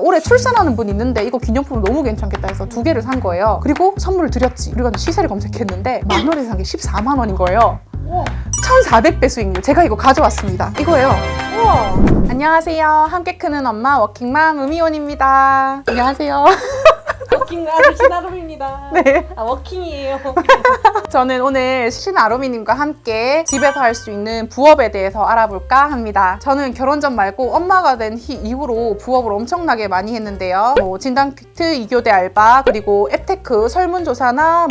올해 출산하는 분 있는데 이거 기념품 너무 괜찮겠다 해서 두 개를 산 거예요. 그리고 선물을 드렸지. 그리고 시세를 검색했는데 만 원에 산 게 14만 원인 거예요. 우와. 1,400배 수익률. 제가 이거 가져왔습니다. 이거예요. 우와. 안녕하세요. 함께 크는 엄마 워킹맘 음이온입니다. 안녕하세요. 워킹가 신아름입니다. 네. 아 워킹이에요. 저는 오늘 신아로미님과 함께 집에서 할 수 있는 부업에 대해서 알아볼까 합니다. 저는 결혼 전 말고 엄마가 된 희- 이후로 부업을 엄청나게 많이 했는데요. 뭐 진단 퀴트, 2교대 알바, 그리고 앱테크 설문조사나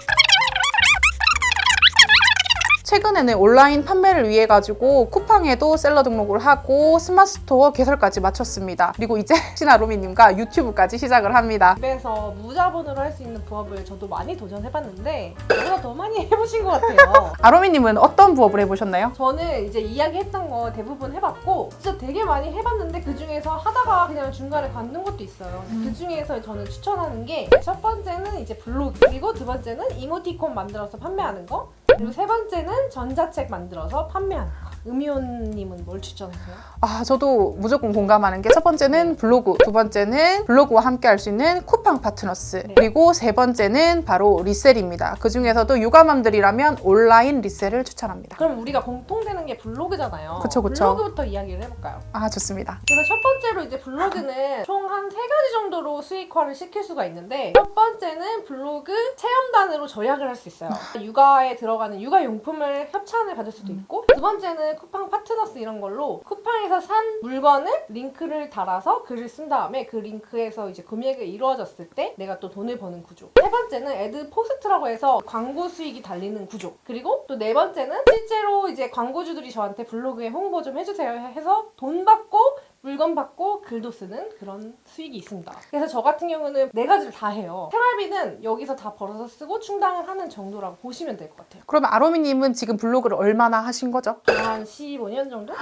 최근에는 온라인 판매를 위해 가지고 쿠팡에도 셀러 등록을 하고 스마트스토어 개설까지 마쳤습니다. 그리고 이제 신아로미님과 유튜브까지 시작을 합니다. 집에서 무자본으로 할 수 있는 부업을 저도 많이 도전해봤는데 저보다 더 많이 해보신 것 같아요. 아로미님은 어떤 부업을 해보셨나요? 저는 이제 이야기했던 거 대부분 해봤고 진짜 되게 많이 해봤는데 그 중에서 하다가 그냥 중간에 관둔 것도 있어요. 그 중에서 저는 추천하는 게 첫 번째는 이제 블로그 그리고 두 번째는 이모티콘 만들어서 판매하는 거 그리고 세 번째는 전자책 만들어서 판매하는 거. 음이온님은 뭘 추천하세요? 아, 저도 무조건 공감하는 게 첫 번째는 블로그, 두 번째는 블로그와 함께 할 수 있는 쿠팡 파트너스, 네. 그리고 세 번째는 바로 리셀입니다. 그 중에서도 육아맘들이라면 온라인 리셀을 추천합니다. 그럼 우리가 공통되는 게 블로그잖아요. 그쵸, 그쵸. 블로그부터 이야기를 해볼까요? 아, 좋습니다. 그래서 첫 번째로 이제 블로그는 총 한 세 가지 정도로 수익화를 시킬 수가 있는데 첫 번째는 블로그 체험단으로 절약을 할 수 있어요. 육아에 들어가는 육아용품을 협찬을 받을 수도 있고 두 번째는 쿠팡 파트너스 이런 걸로 쿠팡에서 산 물건을 링크를 달아서 글을 쓴 다음에 그 링크에서 이제 금액이 이루어졌을 때 내가 또 돈을 버는 구조. 세 번째는 애드 포스트라고 해서 광고 수익이 달리는 구조. 그리고 또 네 번째는 실제로 이제 광고주들이 저한테 블로그에 홍보 좀 해주세요 해서 돈 받고 물건 받고 글도 쓰는 그런 수익이 있습니다. 그래서 저 같은 경우는 네 가지를 다 해요. 생활비는 여기서 다 벌어서 쓰고 충당을 하는 정도라고 보시면 될 것 같아요. 그러면 아로미님은 지금 블로그를 얼마나 하신 거죠? 한 15년 정도?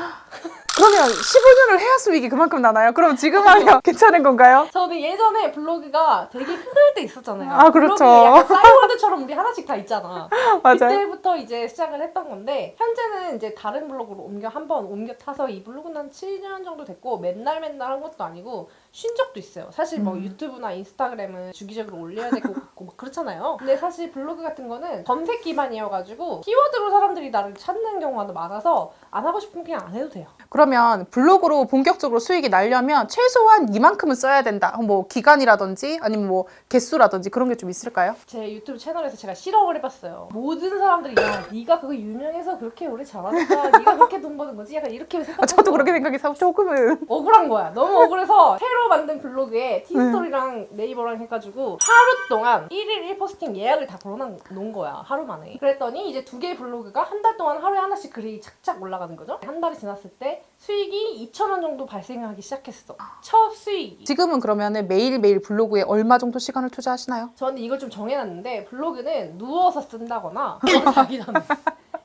그러면 15년을 해야 수익이 그만큼 나나요? 그럼 지금 하면 괜찮은 건가요? 저는 예전에 블로그가 되게 흔들 때 있었잖아요. 아, 그렇죠. 블로그에 약간 싸이월드처럼 우리 하나씩 다 있잖아. 맞아요. 그때부터 이제 시작을 했던 건데 현재는 이제 다른 블로그로 옮겨 한 번 옮겨 타서 이 블로그는 한 7년 정도 됐고 맨날 맨날 한 것도 아니고 쉰 적도 있어요. 사실 뭐 음. 유튜브나 인스타그램은 주기적으로 올려야 되고 막 그렇잖아요. 근데 사실 블로그 같은 거는 검색 기반이어가지고 키워드로 사람들이 나를 찾는 경우가 많아서 안 하고 싶으면 그냥 안 해도 돼요. 그러면 블로그로 본격적으로 수익이 나려면 최소한 이만큼은 써야 된다. 뭐 기간이라든지 아니면 뭐 개수라든지 그런 게 좀 있을까요? 제 유튜브 채널에서 제가 실험을 해봤어요. 모든 사람들이 야 네가 그거 유명해서 그렇게 오래 잘하니까 네가 그렇게 돈 버는 거지? 약간 이렇게 생각하는 아, 저도. 그렇게 생각해서 조금은 억울한 거야. 너무 억울해서 새로 만든 블로그에 티스토리랑 네이버랑 해가지고 하루 동안 1일 1포스팅 예약을 다 걸어놓은 거야. 하루 만에. 그랬더니 이제 두 개의 블로그가 한 달 동안 하루에 하나씩 글이 착착 올라가는 거죠. 한 달이 지났을 때 수익이 2천 원 정도 발생하기 시작했어. 첫 수익이. 지금은 그러면은 매일매일 블로그에 얼마 정도 시간을 투자하시나요? 저는 이걸 좀 정해놨는데 블로그는 누워서 쓴다거나 자기 전에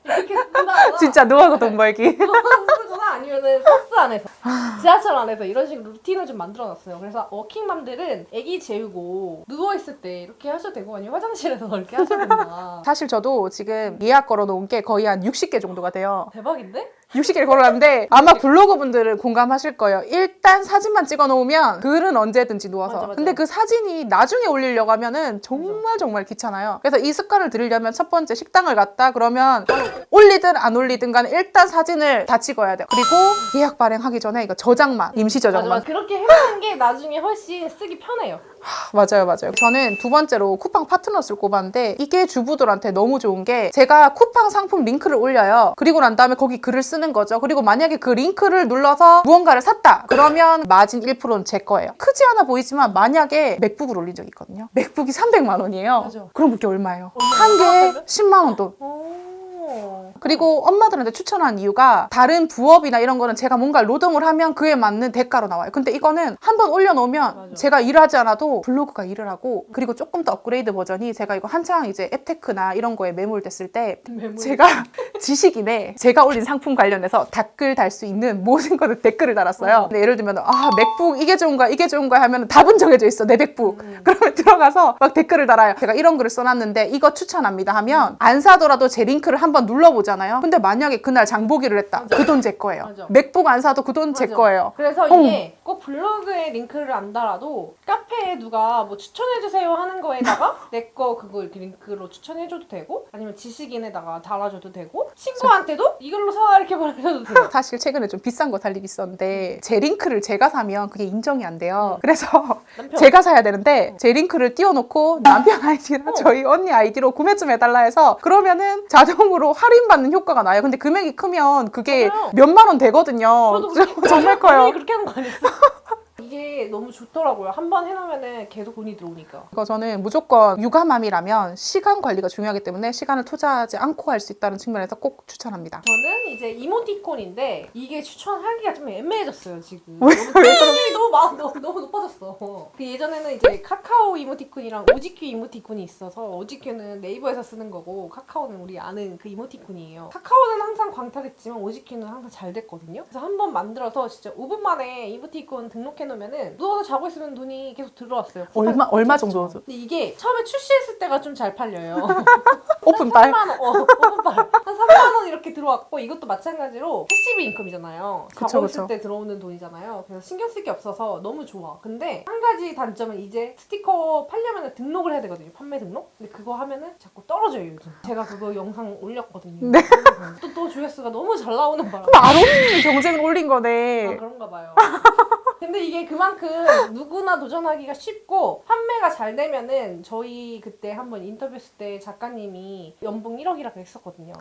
이렇게 쓴다거나 진짜 누워서 돈 벌기. 쓰거나 아니면은 버스 안에서 지하철 안에서 이런 식으로 루틴을 좀 만들어놨어요. 그래서 워킹맘들은 아기 재우고 누워 있을 때 이렇게 하셔도 되고 아니면 화장실에서 이렇게 하셔도 된다. 사실 저도 지금 예약 걸어놓은 게 거의 한 60개 정도가 돼요. 대박인데? 60개를 걸어놨는데 아마 블로그 분들은 공감하실 거예요. 일단 사진만 찍어 놓으면 글은 언제든지 누워서. 맞아, 맞아. 근데 그 사진이 나중에 올리려고 하면은 정말 정말 귀찮아요. 그래서 이 습관을 들이려면 첫 번째 식당을 갔다 그러면 올리든 안 올리든 간에 일단 사진을 다 찍어야 돼요. 그리고 예약 발행하기 전에 이거 저장만, 임시 맞아, 저장만. 맞아. 그렇게 해놓는 게 나중에 훨씬 쓰기 편해요. 맞아요, 맞아요. 저는 두 번째로 쿠팡 파트너스를 꼽았는데 이게 주부들한테 너무 좋은 게 제가 쿠팡 상품 링크를 올려요. 그리고 난 다음에 거기 글을 쓰는 거죠. 그리고 만약에 그 링크를 눌러서 무언가를 샀다. 그러면 마진 1%는 제 거예요. 크지 않아 보이지만 만약에 맥북을 올린 적이 있거든요. 맥북이 300만 원이에요. 맞아. 그럼 그게 얼마예요? 얼마? 한 개에 얼마나 10만 원 돈. 오. 그리고 엄마들한테 추천한 이유가 다른 부업이나 이런 거는 제가 뭔가 노동을 하면 그에 맞는 대가로 나와요. 근데 이거는 한 번 올려놓으면 맞아. 제가 일을 하지 않아도 블로그가 일을 하고 그리고 조금 더 업그레이드 버전이 제가 이거 한창 이제 앱테크나 이런 거에 매몰됐을 때 매물. 제가 지식인에 제가 올린 상품 관련해서 댓글 달 수 있는 모든 것에 댓글을 달았어요. 맞아. 근데 예를 들면 아 맥북 이게 좋은가 이게 좋은가 하면 답은 정해져 있어 내 맥북. 음. 그러면 들어가서 막 댓글을 달아요. 제가 이런 글을 써놨는데 이거 추천합니다 하면 안 사더라도 제 링크를 한번 한번 눌러보잖아요. 근데 만약에 그날 장보기를 했다. 그 돈 제 거예요. 맞아. 맥북 안 사도 그 돈 제 맞아. 거예요. 그래서 어. 이게 꼭 블로그에 링크를 안 달아도 카페에 누가 뭐 추천해주세요 하는 거에다가 내 거 그거 이렇게 링크로 추천해줘도 되고 아니면 지식인에다가 달아줘도 되고 친구한테도 이걸로 사 이렇게 보내줘도 돼요. 사실 최근에 좀 비싼 거살 일이 있었는데 제 링크를 제가 사면 그게 인정이 안 돼요. 그래서 남편. 제가 사야 되는데 제 링크를 띄워놓고 남편 아이디랑 어. 저희 언니 아이디로 구매 좀 해달라 해서 그러면은 자동으로 할인받는 효과가 나요. 근데 금액이 크면 그게 맞아요. 몇만 원 되거든요. 저도 그렇게, 정말 커요. 그렇게 하는 거 아니었어? 이게 너무 좋더라고요. 한 번 해놓으면 계속 돈이 들어오니까. 그거 저는 무조건 육아맘이라면 시간 관리가 중요하기 때문에 시간을 투자하지 않고 할 수 있다는 측면에서 꼭 추천합니다. 저는 이제 이모티콘인데 이게 추천하기가 좀 애매해졌어요 지금. 왜- 너무 왜 게임이 너무 많 너무, 너무 높아졌어. 그 예전에는 이제 카카오 이모티콘이랑 오지큐 이모티콘이 있어서 오지큐는 네이버에서 쓰는 거고 카카오는 우리 아는 그 이모티콘이에요. 카카오는 항상 광탈했지만 오지큐는 항상 잘 됐거든요. 그래서 한 번 만들어서 진짜 5분 만에 이모티콘 등록해 놓으면은 누워서 자고 있으면 돈이 계속 들어왔어요. 얼마 얼마 정도 근데 이게 처음에 출시했을 때가 좀 잘 팔려요. 오픈빨? 3만 원, 어, 오픈빨. 한 3만 원 들어왔고 이것도 마찬가지로 패시브 인컴이잖아요. 그쵸, 자고 그쵸. 있을 때 들어오는 돈이잖아요. 그래서 신경 쓸 게 없어서 너무 좋아. 근데 한 가지 단점은 이제 스티커 팔려면 등록을 해야 되거든요. 판매 등록? 근데 그거 하면은 자꾸 떨어져요, 요즘. 제가 그거 영상 올렸거든요. 네. 또, 또 조회수가 너무 잘 나오는 바람에. 아론님이 경쟁을 올린 아, 거네. 그런가 봐요. 근데 이게 그만큼 누구나 도전하기가 쉽고 판매가 잘 되면은 저희 그때 한번 인터뷰했을 때 작가님이 연봉 1억이라고 했었거든요.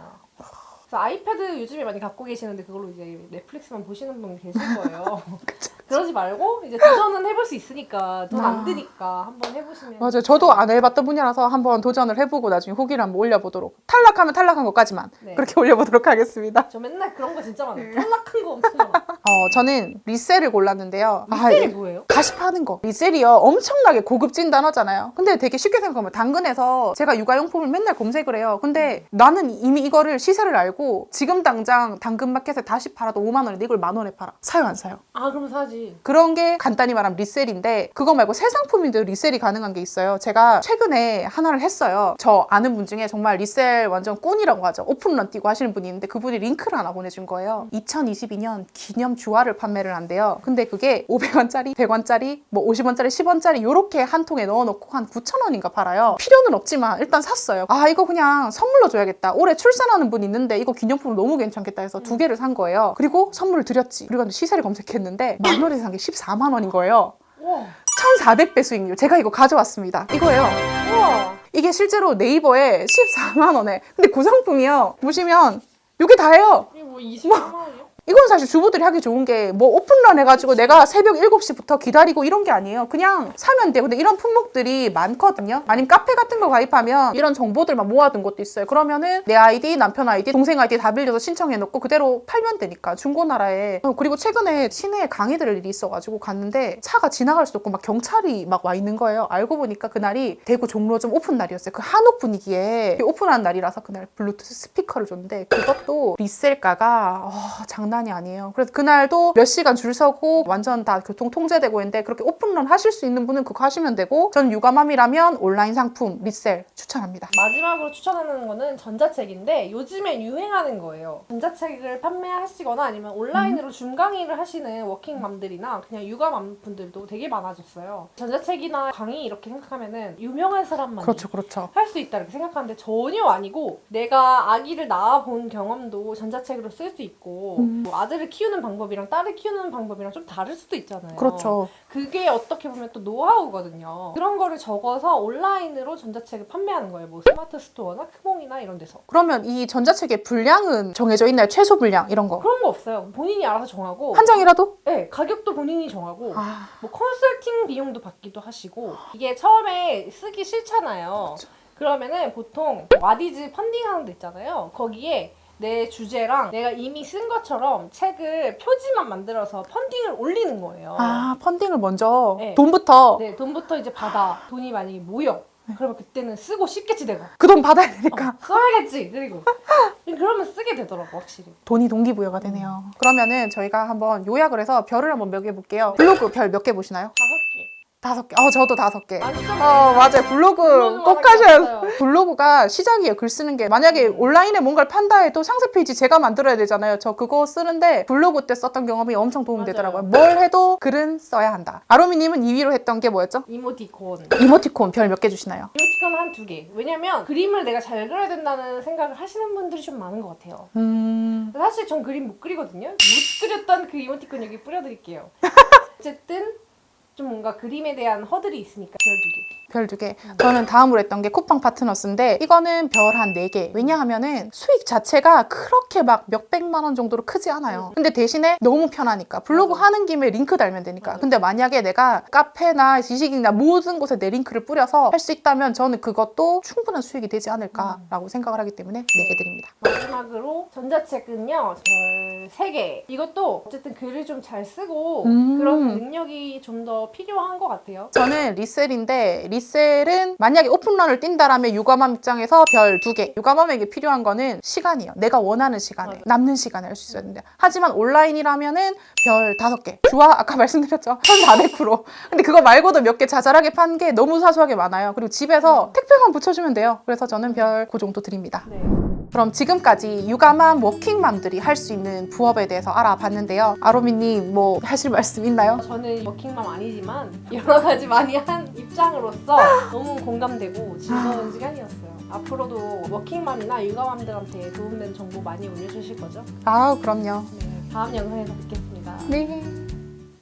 그래서 아이패드 요즘에 많이 갖고 계시는데 그걸로 이제 넷플릭스만 보시는 분 계실 거예요. 그러지 말고 이제 도전은 해볼 수 있으니까 돈안 아. 드니까 한번 해보시면 맞아요. 저도 안 해봤던 분야라서 한번 도전을 해보고 나중에 후기를 한번 올려보도록. 탈락하면 탈락한 것까지만 네. 그렇게 올려보도록 하겠습니다. 저 맨날 그런 거 진짜 많아요. 네. 탈락한 거 엄청 많아. 어, 저는 리셀을 골랐는데요. 아, 리셀이 이- 뭐예요? 다시 파는 거. 리셀이요. 엄청나게 고급진 단어잖아요. 근데 되게 쉽게 생각하면 당근에서 제가 육아용품을 맨날 검색을 해요. 근데 나는 이미 이거를 시세를 알고 지금 당장 당근마켓에 다시 팔아도 5만 원인데 이걸 만 원에 팔아. 사요 안 사요? 아 그럼 사지. 그런 게 간단히 말하면 리셀인데 그거 말고 새 상품인데도 리셀이 가능한 게 있어요. 제가 최근에 하나를 했어요. 저 아는 분 중에 정말 리셀 완전 꾼이라고 하죠. 오픈런 뛰고 하시는 분이 있는데 그분이 링크를 하나 보내준 거예요. 2022년 기념 주화를 판매를 한대요. 근데 그게 500원짜리, 100원짜리, 뭐 50원짜리, 10원짜리 요렇게 한 통에 넣어놓고 한 9,000원인가 팔아요. 필요는 없지만 일단 샀어요. 아 이거 그냥 선물로 줘야겠다. 올해 출산하는 분 있는데 이거 기념품으로 너무 괜찮겠다 해서 두 개를 산 거예요. 그리고 선물을 드렸지. 그리고 시세를 검색했는데 만 원에 산 게 14만 원인 거예요. 우와. 1,400배 수익률. 제가 이거 가져왔습니다. 이거예요. 우와. 이게 실제로 네이버에 14만 원에. 근데 그 상품이요. 보시면 이게 다예요. 이게 뭐 20만 원이요? 이건 사실 주부들이 하기 좋은 게 뭐 오픈런 해가지고 내가 새벽 7시부터 기다리고 이런 게 아니에요. 그냥 사면 돼요. 근데 이런 품목들이 많거든요. 아니면 카페 같은 거 가입하면 이런 정보들만 모아둔 것도 있어요. 그러면은 내 아이디, 남편 아이디, 동생 아이디 다 빌려서 신청해놓고 그대로 팔면 되니까 중고나라에. 어, 그리고 최근에 시내에 강의 들을 일이 있어가지고 갔는데 차가 지나갈 수도 없고 막 경찰이 막 와 있는 거예요. 알고 보니까 그날이 대구 종로점 오픈 날이었어요. 그 한옥 분위기에 오픈한 날이라서 그날 블루투스 스피커를 줬는데 그것도 리셀가가 어, 장난 이 아니에요. 그래서 그날도 몇 시간 줄 서고 완전 다 교통 통제되고 있는데 그렇게 오픈런 하실 수 있는 분은 그거 하시면 되고 전 육아맘이라면 온라인 상품 리셀 추천합니다. 마지막으로 추천하는 거는 전자책인데 요즘에 유행하는 거예요. 전자책을 판매하시거나 아니면 음. 온라인으로 줌 강의를 하시는 워킹맘들이나 그냥 육아맘 분들도 되게 많아졌어요. 전자책이나 강의 이렇게 생각하면은 유명한 사람만 그렇죠, 그렇죠. 할 수 있다 이렇게 생각하는데 전혀 아니고 내가 아기를 낳아본 경험도 전자책으로 쓸 수 있고 음. 뭐 아들을 키우는 방법이랑 딸을 키우는 방법이랑 좀 다를 수도 있잖아요. 그렇죠. 그게 어떻게 보면 또 노하우거든요. 그런 거를 적어서 온라인으로 전자책을 판매하는 거예요. 뭐 스마트 스토어나 크몽이나 이런 데서. 그러면 이 전자책의 분량은 정해져 있나요? 최소 분량 이런 거. 그런 거 없어요. 본인이 알아서 정하고. 한 장이라도? 네, 가격도 본인이 정하고. 아, 뭐 컨설팅 비용도 받기도 하시고. 이게 처음에 쓰기 싫잖아요. 그러면은 보통 와디즈 펀딩하는 데 있잖아요. 거기에 내 주제랑 내가 이미 쓴 것처럼 책을 표지만 만들어서 펀딩을 올리는 거예요. 아 펀딩을 먼저 네. 돈부터 네, 돈부터 이제 받아. 돈이 만약에 모여. 그러면 그때는 쓰고 싶겠지 내가. 그 돈 받아야 되니까 어, 써야겠지. 그리고 그러면 쓰게 되더라고 확실히. 돈이 동기부여가 되네요. 그러면은 저희가 한번 요약을 해서 별을 한번 매겨볼게요. 블로그 별 몇 개 보시나요? 다섯 개. 다섯 개. 어, 저도 다섯 개. 어, 맞아요. 블로그 꼭 하셔야 없어요. 블로그가 시작이에요. 글 쓰는 게. 만약에 온라인에 뭔가를 판다 해도 상세 페이지 제가 만들어야 되잖아요. 저 그거 쓰는데 블로그 때 썼던 경험이 엄청 도움되더라고요. 뭘 해도 글은 써야 한다. 아로미님은 2위로 했던 게 뭐였죠? 이모티콘. 이모티콘 별 몇 개 주시나요? 이모티콘 한 두 개. 왜냐면 그림을 내가 잘 그려야 된다는 생각을 하시는 분들이 좀 많은 것 같아요. 음. 사실 전 그림 못 그리거든요. 못 그렸던 그 이모티콘 여기 뿌려드릴게요. 어쨌든 좀 뭔가 그림에 대한 허들이 있으니까 개. 별 두 개. 저는 다음으로 했던 게 쿠팡 파트너스인데 이거는 별 한 네 개. 왜냐하면은 수익 자체가 그렇게 막 몇백만 원 정도로 크지 않아요. 근데 대신에 너무 편하니까 블로그 맞아. 하는 김에 링크 달면 되니까. 맞아. 근데 만약에 내가 카페나 지식이나 모든 곳에 내 링크를 뿌려서 할 수 있다면 저는 그것도 충분한 수익이 되지 않을까라고 생각을 하기 때문에 네 개 드립니다. 마지막으로 전자책은요 별 3개 이것도 어쨌든 글을 좀 잘 쓰고 음. 그런 능력이 좀 더 필요한 것 같아요 저는 리셀인데 리셀 은 만약에 오픈런을 뛴다라면 유감함 입장에서 별 두 개. 유감함에게 필요한 거는 시간이에요. 내가 원하는 시간에 맞아요. 남는 시간에 할 수 있어야 되는데 하지만 온라인이라면은 별 다섯 개. 주화 아까 말씀드렸죠. 1,400%. 근데 그거 말고도 몇 개 자잘하게 판 게 너무 사소하게 많아요. 그리고 집에서 택배만 붙여주면 돼요. 그래서 저는 별 그 정도 드립니다. 네. 그럼 지금까지 유감한 워킹맘들이 할 수 있는 부업에 대해서 알아봤는데요. 아로미님 뭐 하실 말씀 있나요? 저는 워킹맘 아니지만 여러 가지 많이 한 입장으로서 너무 공감되고 즐거운 시간이었어요 앞으로도 워킹맘이나 육아맘들한테 도움되는 정보 많이 올려주실 거죠? 아 그럼요. 네, 다음 영상에서 뵙겠습니다 네.